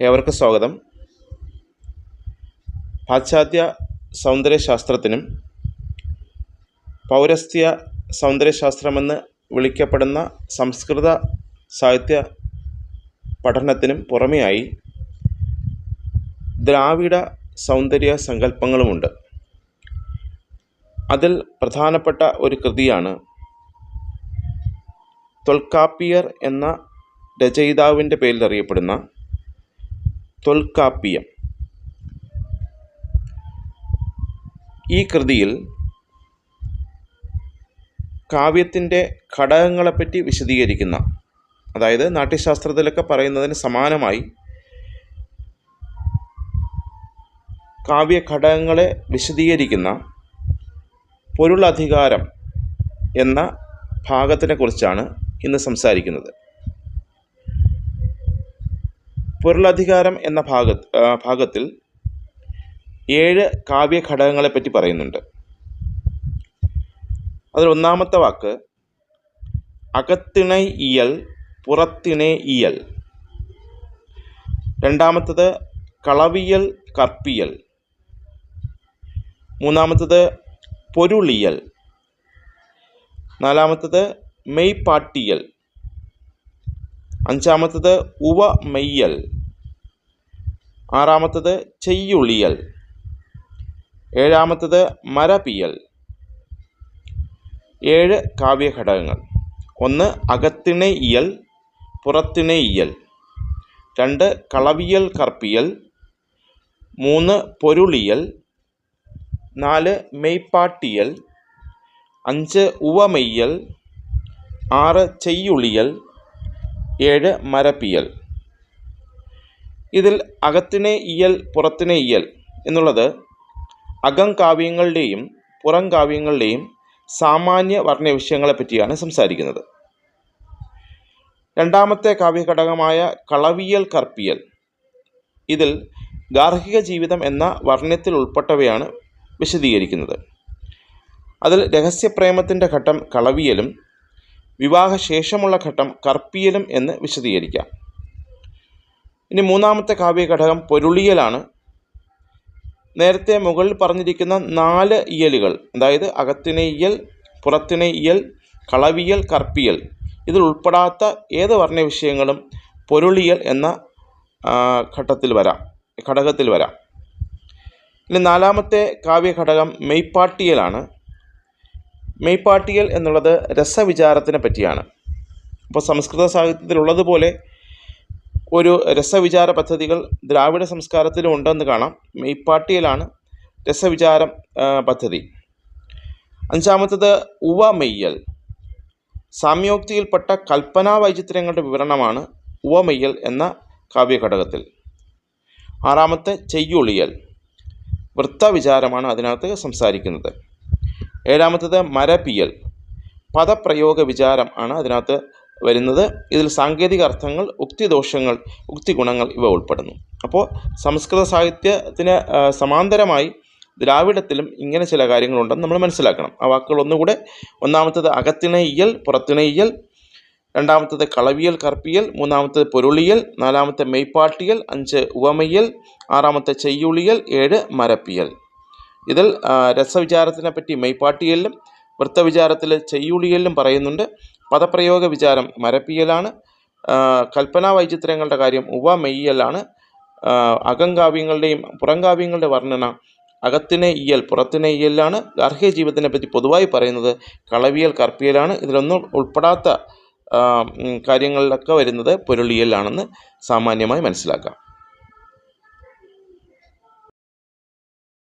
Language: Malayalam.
ഏവർക്കും സ്വാഗതം. പാശ്ചാത്യ സൗന്ദര്യശാസ്ത്രത്തിനും പൗരസ്ത്യ സൗന്ദര്യശാസ്ത്രമെന്ന് വിളിക്കപ്പെടുന്ന സംസ്കൃത സാഹിത്യ പഠനത്തിനും പുറമെയായി ദ്രാവിഡ സൗന്ദര്യ സങ്കല്പങ്ങളുമുണ്ട്. അതിൽ പ്രധാനപ്പെട്ട ഒരു കൃതിയാണ് തൊൽക്കാപ്പിയർ എന്ന രചയിതാവിന്റെ പേരിൽ അറിയപ്പെടുന്ന തൊൽക്കാപ്പിയം. ഈ കൃതിയിൽ കാവ്യത്തിന്റെ ഘടകങ്ങളെപ്പറ്റി വിശദീകരിക്കുന്ന അതായത് നാട്യശാസ്ത്രത്തിലൊക്കെ പറയുന്നതിന് സമാനമായി കാവ്യ ഘടകങ്ങളെ വിശദീകരിക്കുന്ന പൊരുളധികാരം എന്ന ഭാഗത്തിനെക്കുറിച്ചാണ് ഇന്ന് സംസാരിക്കുന്നത്. പൊരുളധികാരം എന്ന ഭാഗ ഭാഗത്തിൽ ഏഴ് കാവ്യ ഘടകങ്ങളെപ്പറ്റി പറയുന്നുണ്ട്. അതിൽ ഒന്നാമത്തെ വാക്ക് അകത്തിണ ഇയൽ പുറത്തിണേ ഇയൽ. രണ്ടാമത്തത് കളവിയൽ കർപ്പിയൽ. മൂന്നാമത്തത് പൊരുളിയൽ. നാലാമത്തത് മെയ്പാട്ടിയൽ. അഞ്ചാമത്തത് ഉവ മെയ്യൽ ആറാമത്തത് ചെയ്യുളിയൽ. ഏഴാമത്തത് മരപിയൽ. ഏഴ് കാവ്യഘടകങ്ങൾ. ഒന്ന് അകത്തിനെ ഇയൽ പുറത്തിനെ ഇയൽ രണ്ട് കളവിയൽ കർപ്പിയൽ മൂന്ന് പൊരുളിയൽ. നാല് മെയ്പാട്ടിയൽ അഞ്ച് ഉവമെയ്യൽ. ആറ് ചെയ്യുളിയൽ. ഏഴ് മരപ്പിയൽ. ഇതിൽ അകത്തിനെ ഇയൽ പുറത്തിനെ ഇയൽ എന്നുള്ളത് അകം കാവ്യങ്ങളുടെയും പുറം കാവ്യങ്ങളുടെയും സാമാന്യ വർണ വിഷയങ്ങളെ പറ്റിയാണ് സംസാരിക്കുന്നത്. രണ്ടാമത്തെ കാവ്യഘടകമായ കളവിയൽ കർപ്പിയൽ. ഇതിൽ ഗാർഹിക ജീവിതം എന്ന വർണത്തിൽ ഉൾപ്പെട്ടവയാണ് വിശദീകരിക്കുന്നത്. അതിൽ രഹസ്യപ്രേമത്തിന്റെ ഘട്ടം കളവിയലും വിവാഹശേഷമുള്ള ഘട്ടം കർപ്പിയലും എന്ന് വിശദീകരിക്കാം. ഇനി മൂന്നാമത്തെ കാവ്യഘടകം പൊരുളിയലാണ്. നേരത്തെ മുകളിൽ പറഞ്ഞിരിക്കുന്ന നാല് ഇയലുകൾ അതായത് അകത്തിനെ ഇയൽ പുറത്തിനെ ഇയൽ കളവിയൽ കർപ്പിയൽ ഇതിൽ ഉൾപ്പെടാത്ത ഏത് വർണ വിഷയങ്ങളും പൊരുളിയൽ എന്ന ഘട്ടത്തിൽ വരാം ഘടകത്തിൽ വരാം. ഇനി നാലാമത്തെ കാവ്യഘടകം മെയ്പാട്ടിയലാണ് മെയ്പാട്ടിയൽ എന്നുള്ളത് രസവിചാരത്തിനെ പറ്റിയാണ്. അപ്പോൾ സംസ്കൃത സാഹിത്യത്തിലുള്ളതുപോലെ ഒരു രസവിചാര പദ്ധതികൾ ദ്രാവിഡ സംസ്കാരത്തിലും ഉണ്ടെന്ന് കാണാം. മെയ്പ്പാട്ടിയിലാണ് രസവിചാരം പദ്ധതി. അഞ്ചാമത്തത് ഉവ മെയ്യൽ. സാമ്യോക്തിയിൽപ്പെട്ട കൽപ്പനാ വൈചിത്രങ്ങളുടെ വിവരണമാണ് ഉവമെയ്യൽ എന്ന കാവ്യഘടകത്തിൽ. ആറാമത്തെ ചെയ്യുളിയൽ. വൃത്തവിചാരമാണ് അതിനകത്ത് സംസാരിക്കുന്നത്. ഏഴാമത്തത് മരപിയൽ. പദപ്രയോഗ വിചാരം ആണ് അതിനകത്ത് വരുന്നത്. ഇതിൽ സാങ്കേതിക അർത്ഥങ്ങൾ ഉക്തി ഉക്തിദോഷങ്ങൾ ഉക്തിഗുണങ്ങൾ ഇവ ഉൾപ്പെടുന്നു. അപ്പോൾ സംസ്കൃത സാഹിത്യത്തിന് സമാന്തരമായി ദ്രാവിഡത്തിലും ഇങ്ങനെ ചില കാര്യങ്ങളുണ്ടെന്ന് നമ്മൾ മനസ്സിലാക്കണം. ആ വാക്കുകൾ ഒന്നുകൂടെ ഒന്നാമത്തത് അകത്തിണയ്യൽ പുറത്തിണയ്യൽ രണ്ടാമത്തത് കളവിയൽ കർപ്പിയൽ മൂന്നാമത്തത് പൊരുളിയൽ നാലാമത്തെ മെയ്പ്പാട്ടിയൽ അഞ്ച് ഉവമയ്യൽ ആറാമത്തെ ചെയ്യുളിയൽ ഏഴ് മരപ്പിയൽ. ഇതിൽ രസവിചാരത്തിനെ പറ്റി മെയ്പ്പാട്ടിയലിലും വൃത്തവിചാരത്തിൽ ചെയ്യുളിയലിലും പറയുന്നുണ്ട്. പദപ്രയോഗ വിചാരം മരപ്പിയലാണ് കൽപ്പനാ വൈചിത്രങ്ങളുടെ കാര്യം ഉവ മെയ്യലാണ്. അകംകാവ്യങ്ങളുടെയും പുറംകാവ്യങ്ങളുടെ വർണന അകത്തിനെ ഇയൽ പുറത്തിനെ ഇയലാണ് ഗാർഹിക ജീവിതത്തിനെ പറ്റി പൊതുവായി പറയുന്നത് കളവിയൽ കർപ്പിയലാണ്. ഇതിലൊന്നും ഉൾപ്പെടാത്ത കാര്യങ്ങളിലൊക്കെ വരുന്നത് പൊരുളിയലാണെന്ന് സാമാന്യമായി മനസ്സിലാക്കാം.